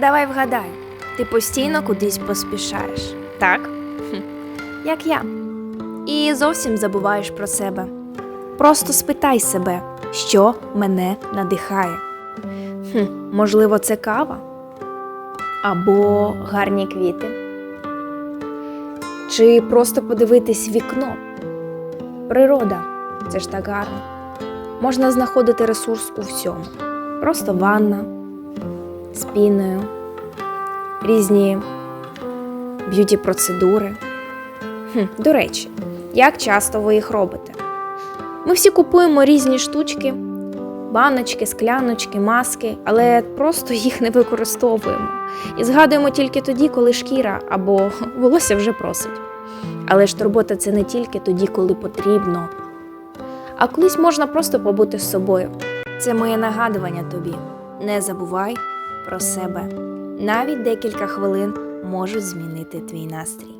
Давай вгадай, ти постійно кудись поспішаєш, так? Хм. Як я. І зовсім забуваєш про себе. Просто спитай себе, що мене надихає. Хм, можливо, це кава? Або гарні квіти. Чи просто подивитись вікно? Природа це ж так гарно. Можна знаходити ресурс у всьому. Просто ванна з піною, різні б'юті-процедури. До речі, як часто ви їх робите? Ми всі купуємо різні штучки, баночки, скляночки, маски, але просто їх не використовуємо. І згадуємо тільки тоді, коли шкіра або волосся вже просить. Але ж турбота це не тільки тоді, коли потрібно. А колись можна просто побути з собою. Це моє нагадування тобі. Не забувай про себе. Навіть декілька хвилин можуть змінити твій настрій.